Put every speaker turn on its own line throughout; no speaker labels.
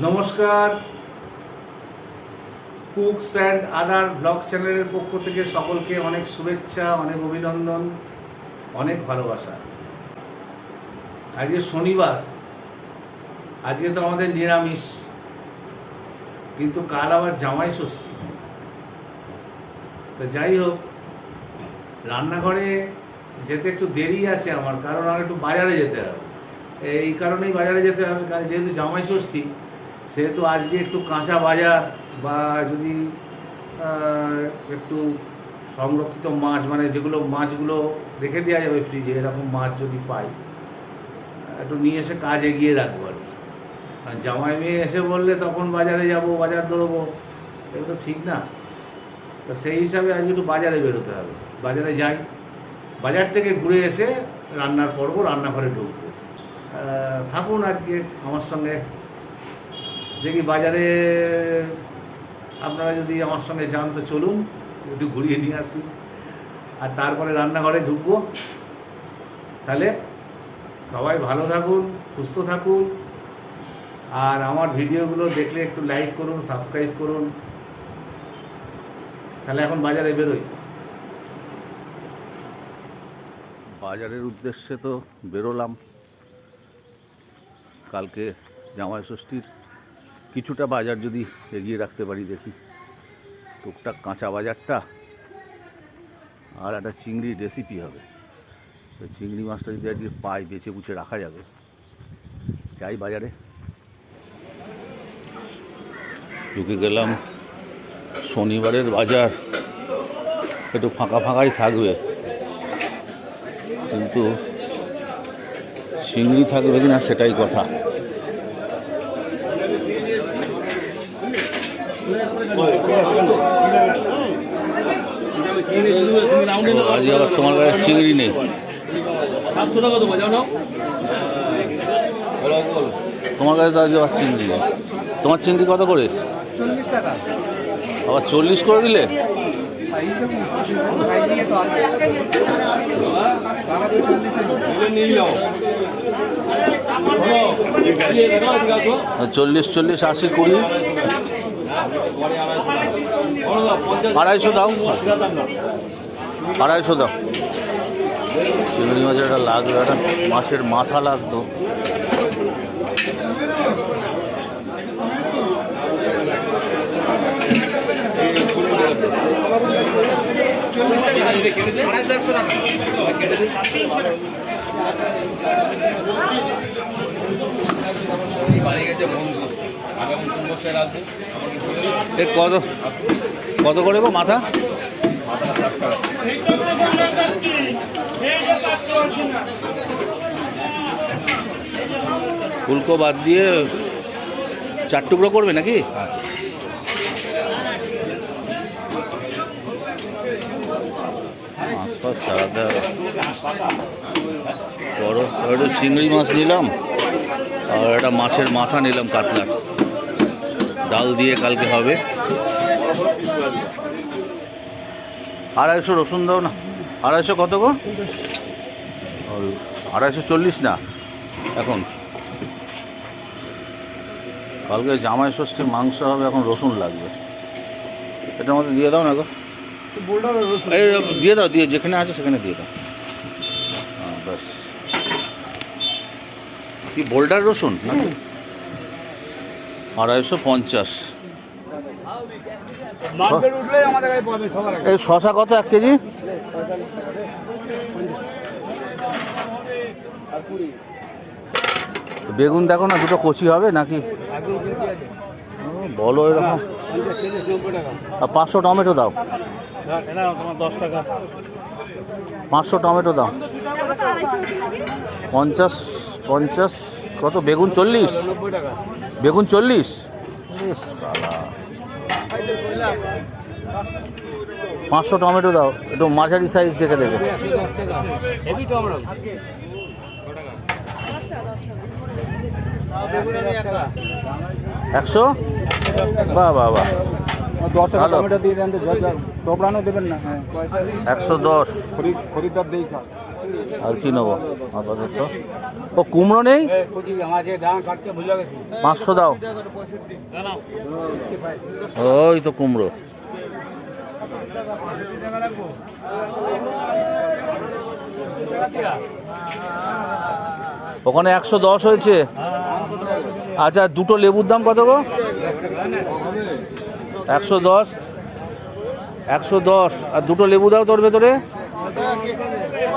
নমস্কার। Cooks and other blog চ্যানেলের পক্ষ থেকে সকলকে অনেক শুভেচ্ছা, অনেক অভিনন্দন, অনেক ভালোবাসা। আজকে শনিবার, আজকে তো আমাদের নিরামিষ, কিন্তু কাল আবার জামাই ষষ্ঠী। তো যাই হোক, রান্নাঘরে যেতে একটু দেরি আছে আমার, কারণ আমার একটু বাজারে যেতে হবে। এই কারণেই বাজারে যেতে হবে, কাল যেহেতু জামাই ষষ্ঠী সেহেতু আজকে একটু কাঁচা বাজার বা যদি একটু সংরক্ষিত মাছ মানে যেগুলো মাছগুলো রেখে দেওয়া যাবে ফ্রিজে এরকম মাছ যদি পাই, একটু নিয়ে এসে কাজ এগিয়ে রাখব আর কি। আর জামাই মেয়ে এসে বললে তখন বাজারে যাব, বাজার দৌড়বো এটা তো ঠিক না। তো সেই হিসাবে আজকে একটু বাজারে বেরোতে হবে। বাজারে যাই, বাজার থেকে ঘুরে এসে রান্নার পর্ব, রান্নাঘরে ঢুকবো। থাকুন আজকে আমার সঙ্গে। দেখি বাজারে আপনারা যদি আমার সঙ্গে যান তো চলুন, একটু ঘুরিয়ে নিয়ে আসি। আর তারপরে রান্নাঘরে ঢুকবো। তাহলে সবাই ভালো থাকুন, সুস্থ থাকুন। আর আমার ভিডিওগুলো দেখলে একটু লাইক করুন সাবস্ক্রাইব করুন। তাহলে এখন বাজারে বেরোই। বাজারের উদ্দেশ্যে তো বেরোলাম। কালকে জামাই ষষ্ঠীর কিছুটা বাজার যদি এগিয়ে রাখতে পারি দেখি। টুকটাক কাঁচা বাজারটা আর একটা চিংড়ির রেসিপি হবে। তো চিংড়ি মাছটা যদি আজকে পাই বেছে বুছে রাখা যাবে। যাই বাজারে। ঢুকে গেলাম শনিবারের বাজার। একটু ফাঁকা ফাঁকাই থাকবে। কিন্তু চিংড়ি থাকবে কিনা সেটাই কথা তো আজ আবার তোমার কাছে চিংড়ি নেই। তোমার কাছে তো আজ আবার চিংড়ি। নেই তোমার চিংড়ি কত করে?
চল্লিশ টাকা।
আবার চল্লিশ করে দিলে। চল্লিশ চল্লিশ আশি কুড়ি? আড়াইশো
দাও, পঞ্চাশ
দাও
শেখাতাম না।
আড়াইশো দাও। চিংড়ি মাছের একটা লাগল একটা মাছের মাথা লাগতো। কত কত করে গো মাথা? ফুলকো বাদ দিয়ে চার টুকরো করবে নাকি? সারাতে হবে। বড় চিংড়ি মাছ নিলাম, আর একটা মাছের মাথা নিলাম কাতলার। ডাল দিয়ে কালকে হবে। আড়াইশো রসুন দাও না। আড়াইশো কত গো? ওই আড়াইশো চল্লিশ না। এখন। কালকে জামাই ষষ্ঠীর মাংস হবে এখন রসুন লাগবে। এটার মধ্যে দিয়ে দাও না গো। এই দিয়ে দাও দিয়ে যেখানে আছে সেখানে দিয়ে দাও। হ্যাঁ ব্যাস। কি বোল্ডার রসুন? না? আড়াইশো পঞ্চাশ
মার্কেট উঠলেই আমাদের কাছে পাবে সবার আগে
এই শশা কত এক কেজি? বেগুন দেখো না দুটো কচি হবে নাকি? বলো এরকম। পাঁচশো টমেটো দাও।
দশ টাকা
পাঁচশো টমেটো দাও। পঞ্চাশ পঞ্চাশ কত? বেগুন চল্লিশ? বেগুন চল্লিশ? শালা। পাঁচশো টমেটো দাও একটু মাঝারি সাইজ দেখে দেখে।
একশো?
বাহ বাহ বাহ।
দশ টাকা টমেটো দিয়ে দেন তো দেবেন না। হ্যাঁ।
একশো দশ।
খরিদ্দার দেই খা
আর কি নেব? আপাতত ও, কুমড়ো নেই? পাঁচশো দাও। ওই তো কুমড়ো। ওখানে একশো দশ হয়েছে। আচ্ছা দুটো লেবুর দাম কত গো? একশো দশ। একশো দশ। আর দুটো লেবু দাও তোর ভেতরে।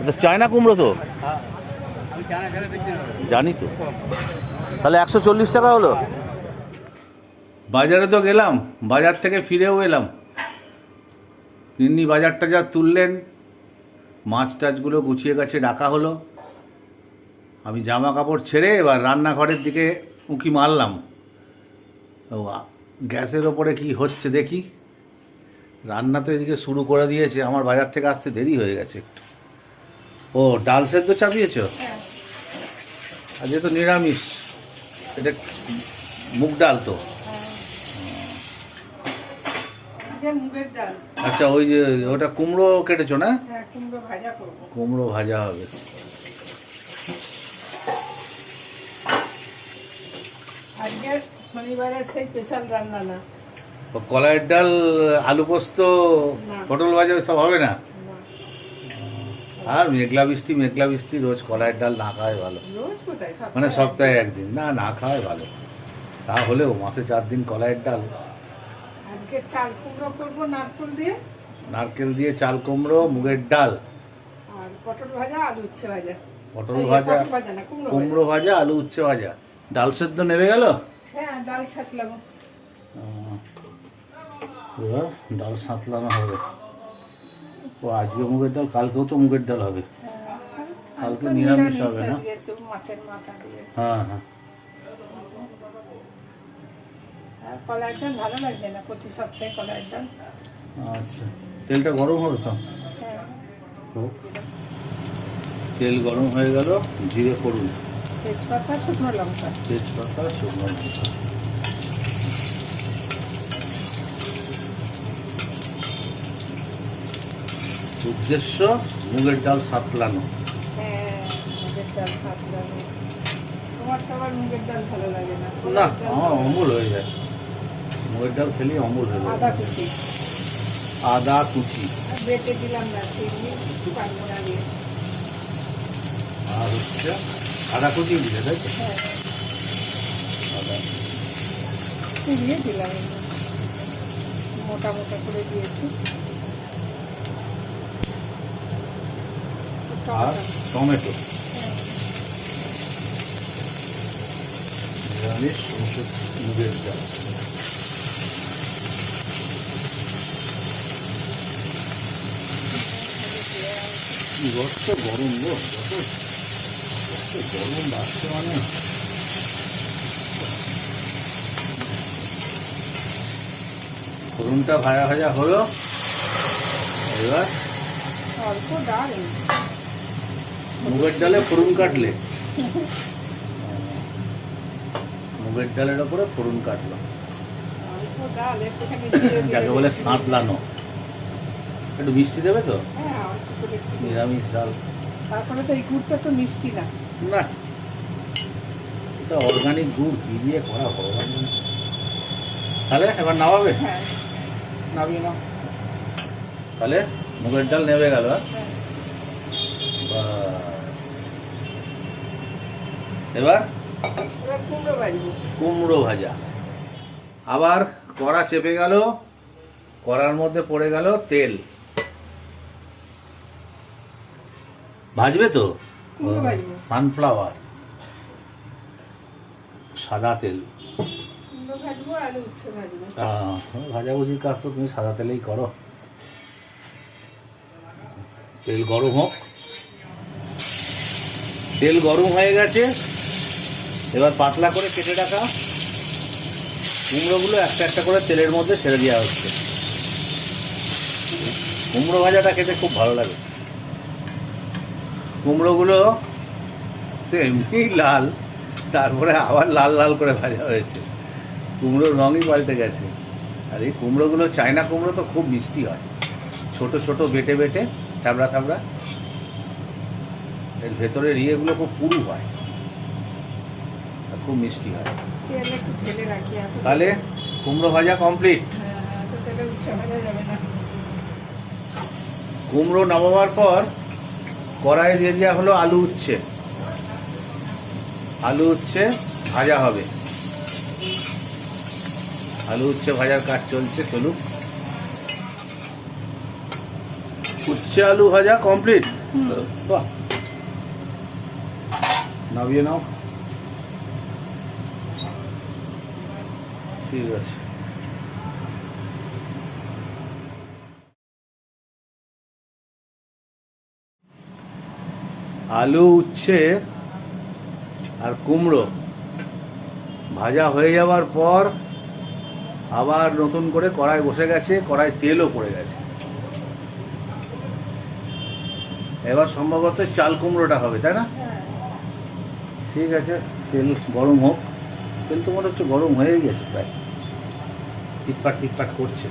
এটা চায়না কুমড়ো তো?
আমি জানা
তো। তাহলে একশো চল্লিশ টাকা হলো? বাজারে তো গেলাম বাজার থেকে ফিরেও এলাম। তিন্নি বাজার টাজার তুললেন মাছ টাছগুলো গুছিয়ে গাছে ডাকা হলো। আমি জামা কাপড় ছেড়ে এবার রান্নাঘরের দিকে উঁকি মারলাম। ও গ্যাসের ওপরে কি হচ্ছে দেখি। রান্না তো এদিকে শুরু করে দিয়েছে আমার বাজার থেকে আসতে দেরি হয়ে গেছে একটু। ও ডাল সেদ্ধ চাপিয়েছ? আজকে তো নিরামিষ। এটা মুগ ডাল তো?
ডাল।
আচ্ছা ওই যে ওটা কুমড়ো কেটেছো না?
হ্যাঁ কুমড়ো ভাজা
হবে।
আজকে শনিবারের সেই স্পেশাল রান্না না।
কলাইয়ের ডাল আলু পোস্ত পটল ভাজা সব হবে না। আর মেঘলা বৃষ্টি মেঘলা বৃষ্টি রোজ কলাইয়ের ডাল না খাওয়াই ভালো। মানে সপ্তাহে একদিন। না না খাওয়াই ভালো। তা হলেও মাসে চার দিন কলাইয়ের ডাল।
নারকুল দিয়ে।
চাল কুমড়ো মুগের ডাল।
পটল আলু উচ্ছে ভাজা। কুমড়ো ভাজা।
আলু উচ্ছে ভাজা। ডাল সেদ্ধ নেমে গেল?
হ্যাঁ ডাল ছাকলাম
এবার ডাল সাঁতলানো হবে। ও আজকে মুগের ডাল কালকেও তো মুগের ডাল হবে। কালকে নিরামিষ হবে না? হ্যাঁ হ্যাঁ। আচ্ছা। তেলটা গরম হবে তো?
হ্যাঁ।
তেল গরম হয়ে গেল জিরে করুন
তেজপাতা শুকনো লঙ্কা।
তেজপাতা শুকনো লঙ্কা। উদ্দেশ্য মুগের ডাল সাতলানো।
হ্যাঁ না?
আমার
ভালো
হয়ে যায়। মুগের ডাল খেলে অমূল হয়ে যায়।
আদা কুচি।
আদা কুচি।
আর দিয়ে
হচ্ছে আদা কুচি দিলে তাই তো?
হ্যাঁ।
আদা।
চিনিয়ে দিলাম। মোটা মোটা করে দিয়েছি।
আর টমেটো। নিরামিষ মুগের ডাল। রসটা গরম গরম বাড়ছে মানে। ফোড়নটা ভাজা ভাজা হলো। এবার
অল্প ডাল
মুগের ডালে ফোড়ন কাটলে? মুগের ডালের ওপরে ফোড়ন কাটলো। যাকে বলে সাঁতলানো একটু মিষ্টি দেবে তো?
হ্যাঁ।
নিরামিষ ডাল।
তারপরে তো এই গুড়টা তো মিষ্টি না।
না। এটা অর্গানিক গুড় কি দিয়ে করা ভগবান। তাহলে এবার নামাবে?
হ্যাঁ।
নামিয়ে নাও। তাহলে মুগের ডাল নেমে গেল হ্যাঁ?
হ্যাঁ।
বাস। এবার
কুমড়ো
ভাজা। আবার কড়া চেপে গেল কড়ার মধ্যে পড়ে গেল তেল। ভাজবে তো? সানফ্লাওয়ার সাদা তেল। ভাজাভুজির কাজ তো তুমি সাদা তেলেই করো। তেল গরম হোক। তেল গরম হয়ে গেছে। এবার পাতলা করে কেটে রাখা কুমড়োগুলো একটা একটা করে তেলের মধ্যে ছেড়ে দেওয়া হচ্ছে। কুমড়ো ভাজাটা খেতে খুব ভালো লাগে। কুমড়োগুলো এমনি লাল, তারপরে আবার লাল লাল করে ভাজা হয়েছে। কুমড়োর রঙই পাল্টে গেছে। আর এই কুমড়োগুলো, চায়না কুমড়ো তো খুব মিষ্টি হয়। ছোট ছোট বেটে বেটে থাবড়া থাবড়া এর ভেতরের ইয়েগুলো খুব পুরু হয়। খুব মিষ্টি হয়। তাহলে কুমড়ো ভাজা কমপ্লিট
হ্যাঁ, না।
কুমড়ো নামাবার পর কড়াই দিয়ে দেওয়া হলো আলু উচ্ছে। আলু উচ্ছে ভাজা হবে। আলু উচ্ছে ভাজার কাজ চলছে চলুক। উচ্ছে আলু ভাজা কমপ্লিট বাহ। নামিয়ে নাও। ঠিক আছে। আলু উচ্ছে আর কুমড়ো ভাজা হয়ে যাওয়ার পর আবার নতুন করে কড়াই বসে গেছে কড়াই তেলও পড়ে গেছে। এবার সম্ভবত চাল কুমড়োটা হবে তাই না?
হ্যাঁ।
ঠিক আছে তেল গরম হোক। তেল তো মনে হচ্ছে গরম হয়ে গেছে প্রায়। টিটপাট টিটপাট করছে।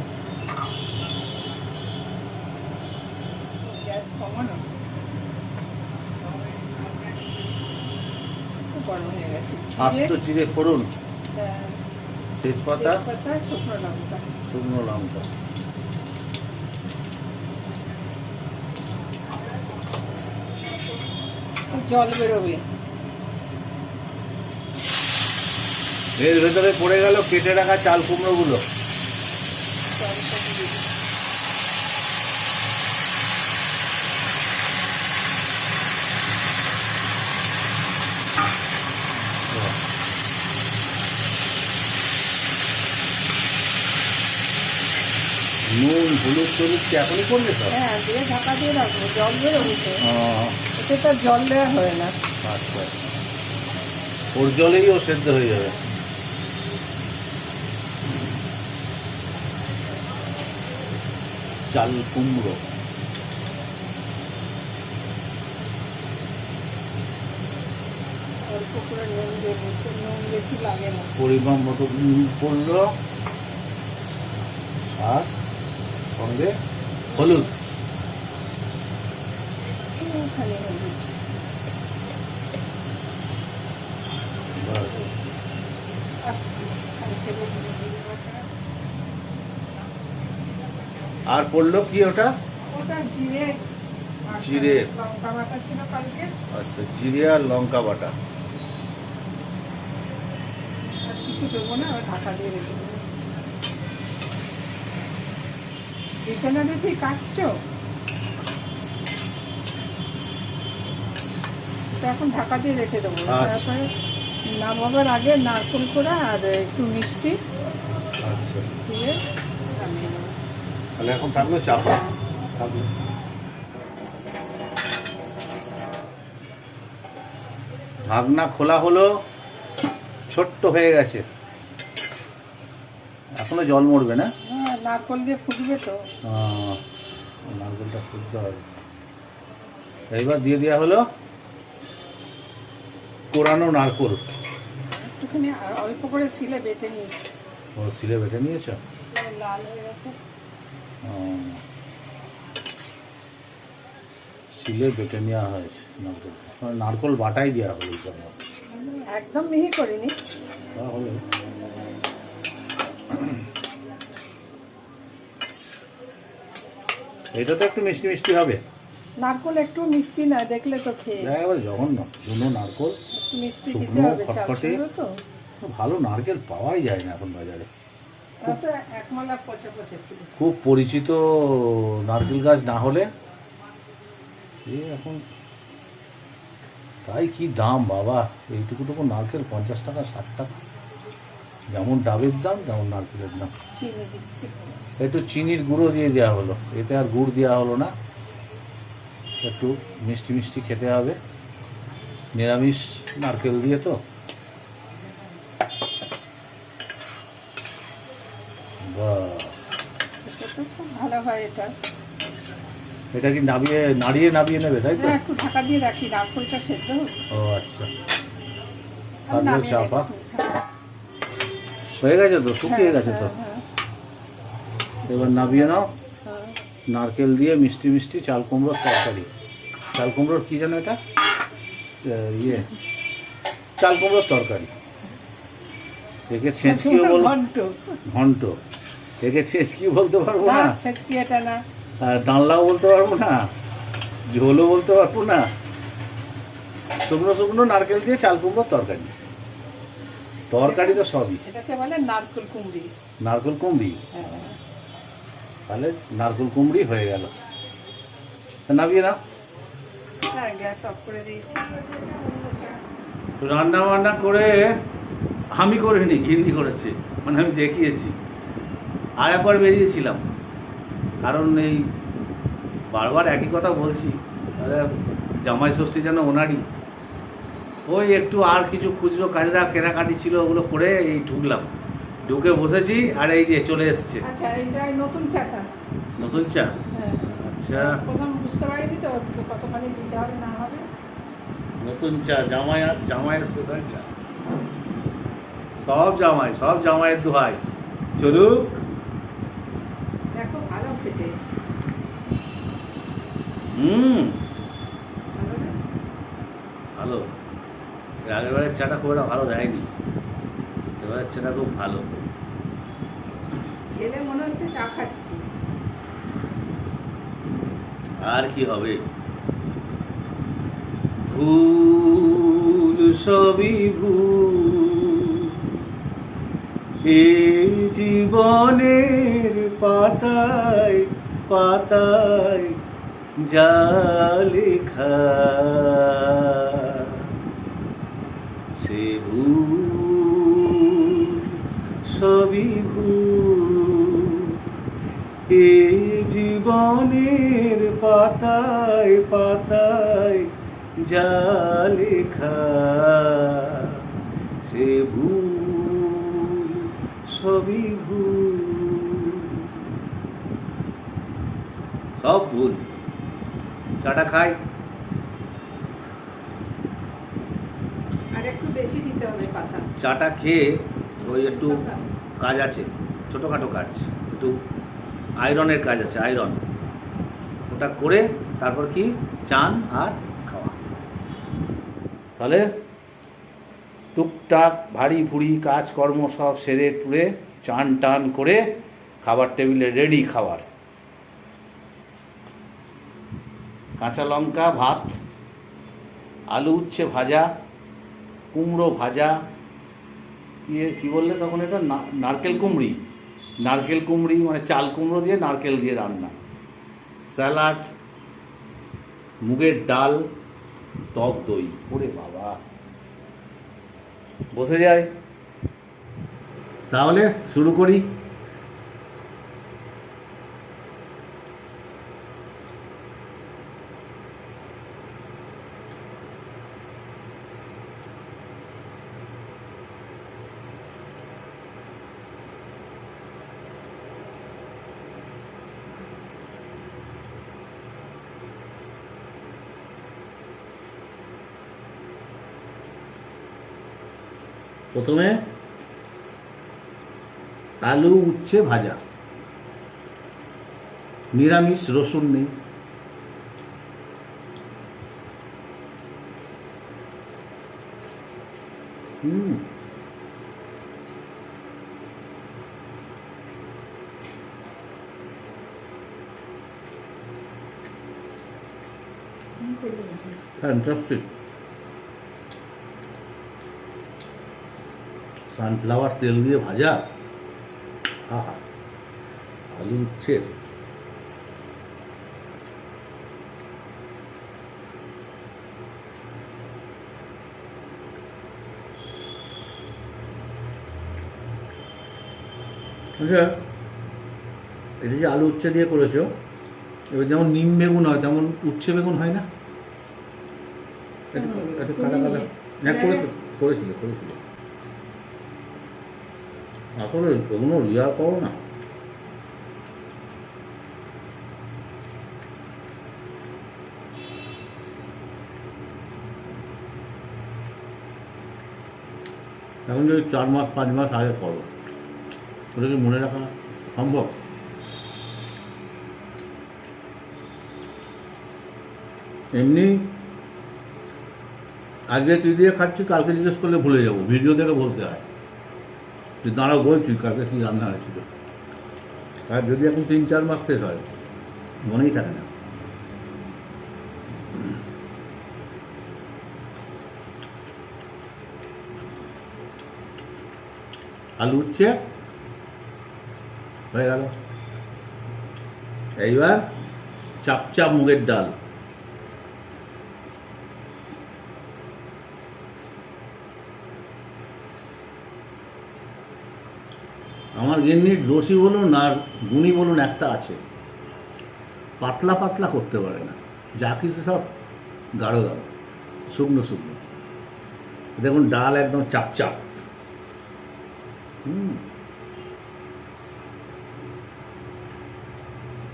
আস্ত চিড়ে ফোড়ন
হ্যাঁ,
তেজপাতা
শুকনো লঙ্কা। জল বেরোবে।
এর ভেতরে পড়ে গেল কেটে রাখা চাল কুমড়োগুলো। নুন হলুদ টলুদ কি এখনই করলে তো
হ্যাঁ দিয়ে ঢাকা দিয়ে রাখব জল বেরোবে তো জল দেওয়া হয় না।
আচ্ছা। ওর জলেই ও সেদ্ধ হয়ে যাবে। চাল কুমড়ো। পরিমাণ মতো নুন পড়ল। আর সঙ্গে হলুদ।
আসছি খালি খেলে দিয়ে দিবো ওটা।
আর পড়ল কি ওটা?
ওটা জিরে
জিরে।
লঙ্কা বাটা ছিল কালকে।
আচ্ছা জিরে আর লঙ্কা বাটা।
আর কিছু দেবো না ঢাকা দিয়ে রেখে বিছানা কাশছো? এটা এখন ঢাকা দিয়ে রেখে দেবো।
আচ্ছা।
তারপরে নামাবার আগে নারকেল কোড়া আর একটু মিষ্টি
আচ্ছা।
দিয়ে
তাহলে এখন থাকল চাপা থাকল ঢাকনা খোলা হলো ছোট্ট হয়ে গেছে। এখনও জল মরবে না?
হ্যাঁ নারকেল দিয়ে ফুটবে তো।
আহ, নারকেলটা ফুটতে হবে। এইবার দিয়ে দেওয়া হলো কোরানো নারকোল।
একটুখানি অল্প করে সিলে বেটে নিচ্ছি
ও সিলে বেটে নিয়েছো?
লাল হয়ে গেছে।
সিলে বেটে নেওয়া হয়েছে নারকোল। মানে নারকোল বাটাই দেওয়া হলো
একদম মিহি করিনি।
তাহলে এটা তো একটু মিষ্টি মিষ্টি হবে।
নারকেল একটু মিষ্টি না দেখলে তো খেয়ে।
একেবারে জঘন্য চুনো নারকোল।
মিষ্টি দিতে হবে চাল তো।
ভালো নারকেল পাওয়াই যায় না এখন বাজারে। খুব পরিচিত নারকেল গাছ না হলে এ এখন তাই কি দাম বাবা? এইটুকুটুকু নারকেল পঞ্চাশ টাকা ষাট টাকা। যেমন ডাবের দাম তেমন নারকেলের দাম। একটু চিনির গুঁড়ো দিয়ে দেওয়া হলো। এতে আর গুড় দেওয়া হলো না। একটু মিষ্টি মিষ্টি খেতে হবে। নিরামিষ নারকেল দিয়ে তো।
খুব ভালো হয় এটা।
এটা কি নাবিয়ে নাড়িয়ে নাবিয়ে নেবে তাই তো?
হ্যাঁ একটু ঢাকা দিয়ে রাখি নারকলটা সেদ্ধ
ও আচ্ছা। তারপরে চাপা হয়ে গেছে তো? শুকিয়ে
হ্যাঁ,
গেছে তো?
হ্যাঁ,
এবার নাবিয়ে নাও। নারকেল দিয়ে মিষ্টি মিষ্টি চাল কুমড়োর তরকারি। চাল কুমড়োর কী যেন এটা? ইয়ে। চাল কুমড়োর তরকারি। একে ছেঁচকিও। বল।
ঘন্ট।
ঘন্ট। একে ছেঁচকিও বলতে পারব
না? ছেচকি এটা না।
ডানলাও বলতে পারব না ঝোলও বলতে পারব না। শুকনো শুকনো নারকেল দিয়ে চাল কুমড়োর তরকারি। তরকারি তো সবই।
এটাকে বলে নারকল কুমড়ি।
নারকেল কুমড়ি?
হ্যাঁ।
তাহলে নারকেল কুমড়ি হয়ে গেল। তা নামিয়ে না
হ্যাঁ গ্যাস অফ করে দিয়েছি।
রান্না বান্না করে আমি করিনি ঘিন্নি করেছি। মানে আমি দেখিয়েছি। আর একবার বেরিয়েছিলাম। কারণ এই বারবার একই কথা বলছি জামাই ষষ্ঠী যেন ওনারই। ওই একটু আর কিছু খুচরো কাজরা কেনাকাটি ছিল ওগুলো করে এই ঢুকলাম। ঢুকে বসেছি আর এই যে চলে এসছে।
আচ্ছা এটা নতুন চাটা?
নতুন চা?
হ্যাঁ।
আচ্ছা।
প্রথম বুঝতে পারিনি তো কতখানি দিতে হবে না হবে।
নতুন চা জামাই জামাইয়ের স্পেশাল চা। সব জামাই সব জামাইয়ের দোহাই। চলুক।
ভালো
হুম? আগের বারের চাটা খুব একটা ভালো দেয়নি। এবারের চাটা খুব ভালো।
খেলে মনে হচ্ছে চা খাচ্ছি।
আর কি হবে? ভুল সবই ভুল। এই জীবনের পাতায় পাতায় যা লেখা সে ভুল, সবই ভুল। এ জীবনের পাতায় পাতায় যা লেখা সে ভুল, সবই ভুল। সব ভুল। চাটা খাই। চাটা খেয়ে ওই একটু কাজ আছে ছোটোখাটো কাজ একটু আয়রনের কাজ আছে আয়রন। ওটা করে তারপর কি? চান আর খাওয়া। তাহলে টুকটাক ভারী ভুড়ি কাজকর্ম সব সেরে টুরে চান টান করে খাবার টেবিলে রেডি খাবার কাঁচা লঙ্কা, ভাত, আলু উচ্ছে ভাজা, কুমড়ো ভাজা ইয়ে কী বললে তখন এটা? নারকেল কুমড়ি। নারকেল কুমড়ি মানে চাল কুমড়ো দিয়ে নারকেল দিয়ে রান্না। স্যালাড, মুগের ডাল, টক দই। ওরে বাবা। বসে যায়। তাহলে শুরু করি। প্রথমে আলু উচ্ছে ভাজা। নিরামিষ রসুন নেই। হুম। ফ্যান্টাস্টিক সানফ্লাওয়ার তেল দিয়ে ভাজা? আহা আলু উচ্ছে। আচ্ছা এটা যে আলু উচ্ছে দিয়ে করেছ এবার যেমন নিম বেগুন হয় তেমন উচ্ছে বেগুন হয় না? একটু একটু কাদা কাদা হ্যাঁ করেছিল করেছিল করেছিল। আসলে ওগুলো রিয়া করো না। এখন যদি চার মাস, পাঁচ মাস আগে করো ওটা কি মনে রাখা সম্ভব? এমনি আজকে কী দিয়ে খাচ্ছি, কালকে জিজ্ঞেস করলে ভুলে যাব, ভিডিও দেখে বলতে হয়। যে দাঁড়াও বলছি কালকে কী রান্না হয়েছিল। আর যদি এখন তিন, চার মাস শেষ হয়, মনেই থাকে না। আলু উচ্ছে, হয়ে গেল। এইবার চাপচাপ মুগের ডাল। আমার গিন্নির দোষী বলুন আর গুণী বলুন একটা আছে। পাতলা পাতলা করতে পারে না। যা কিছু সব গাঢ় গাঢ়, শুকনো শুকনো। দেখুন ডাল একদম চাপচাপ হুম।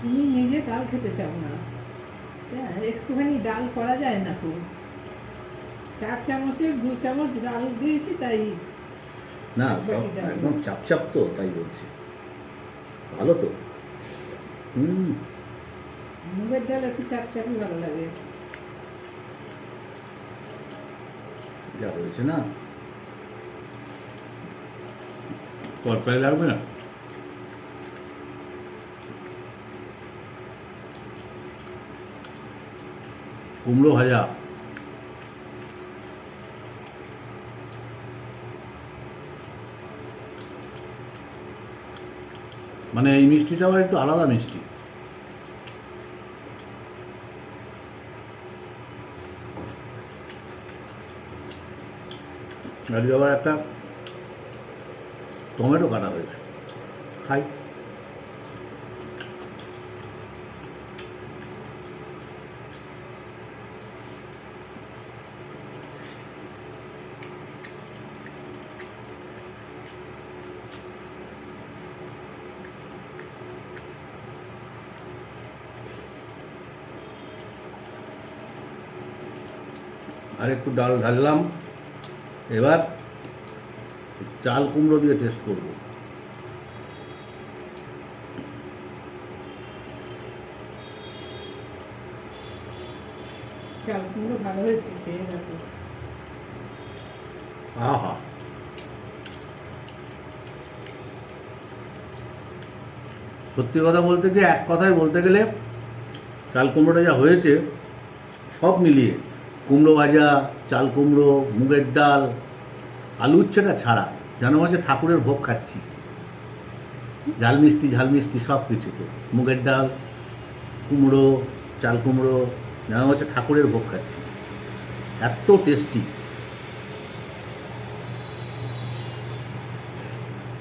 তুমি নিজে ডাল খেতে চাও না? হ্যাঁ একটুখানি ডাল করা যায় না খুব। চার চামচে দু চামচ ডাল দিয়েছি তাই
না সব একদম চাপচাপ তো তাই বলছি। ভালো তো। হুম।
মুগের ডাল একটু চাপ চাপই ভালো লাগে।
যা হয়েছে না। তরকারি লাগবে না? কুমড়ো ভাজা। মানে এই মিষ্টিটা আবার একটু আলাদা মিষ্টি। আবার একটা টমেটো কাটা হয়েছে। খাই। আর একটু ডাল ঢাললাম। এবার চাল কুমড়ো দিয়ে টেস্ট করব।
চাল কুমড়ো ভালো হয়েছে খেয়ে দেখো।
আহা। সত্যি কথা বলতে কি এক কথায় বলতে গেলে চাল কুমড়োটা যা হয়েছে সব মিলিয়ে কুমড়ো ভাজা, চাল কুমড়ো, মুগের ডাল, আলু উচ্ছেটা ছাড়া, যেন হচ্ছে ঠাকুরের ভোগ খাচ্ছি। ঝাল মিষ্টি ঝাল মিষ্টি সব কিছুতে। মুগের ডাল, কুমড়ো, চাল কুমড়ো, যেন হচ্ছে ঠাকুরের ভোগ খাচ্ছি। এত টেস্টি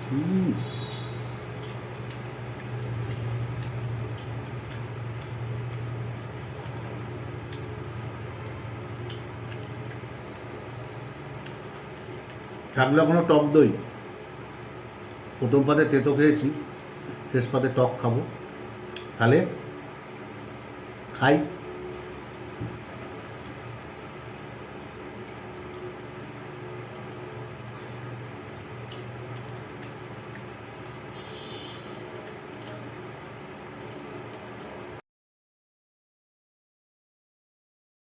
হুম। থাকল কোনো টক দই। প্রথম পাতে তেতো খেয়েছি শেষ পাতে টক খাব। তাহলে খাই।